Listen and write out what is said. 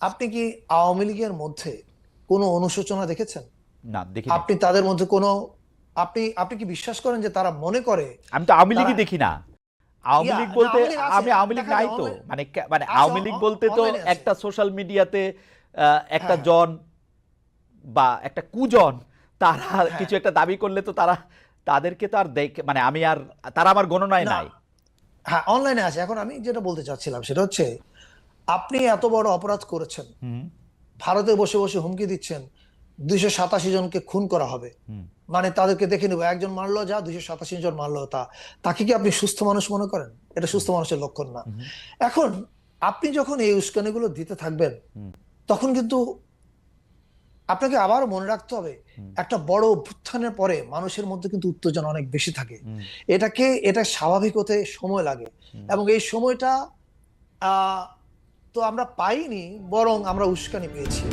আপনি কি আওয়ামী লীগের মধ্যে কোনো অনুশোচনা দেখেছেন? না দেখি আপনি তাদের মধ্যে কোনো আপনি আপনি কি বিশ্বাস করেন যে তারা মনে করে আমি তো আওয়ামী লীগই দেখি না। আওয়ামী লীগ বলতে আমি আওয়ামী লীগ নাই তো। মানে মানে আওয়ামী লীগ বলতে তো একটা সোশ্যাল মিডিয়াতে একটা হ্যাঁ। জন বা একটা কুজন তারা হ্যাঁ। কিছু একটা দাবি করলে তো তারা তাদেরকে তো আর দেখ মানে আমি আর তারা আমার গণনায় নাই। হ্যাঁ অনলাইনে আছে। এখন আমি যেটা বলতে চাচ্ছিলাম সেটা হচ্ছে আপনি এত বড় অপরাধ করেছেন। ভারতে বসে বসে হুমকি দিচ্ছেন দুইশো সাতাশি জনকে খুন করা হবে। মানে তাদেরকে দেখে নেব একজন মারলো যা দুইশো সাতাশি জন মারলো তা। তাকে কি আপনি সুস্থ মানুষ মনে করেন? এটা সুস্থ মানুষের লক্ষণ না। এখন আপনি যখন এই উস্কানিগুলো দিতে থাকবেন তখন কিন্তু আপনাকে আবার মনে রাখতে হবে একটা বড় অভ্যুত্থানের পরে মানুষের মধ্যে কিন্তু উত্তেজনা অনেক বেশি থাকে। এটাকে এটা স্বাভাবিক হতে সময় লাগে। এবং এই সময়টা আহ, তো আমরা পাইনি বরং আমরা উস্কানি পেয়েছি।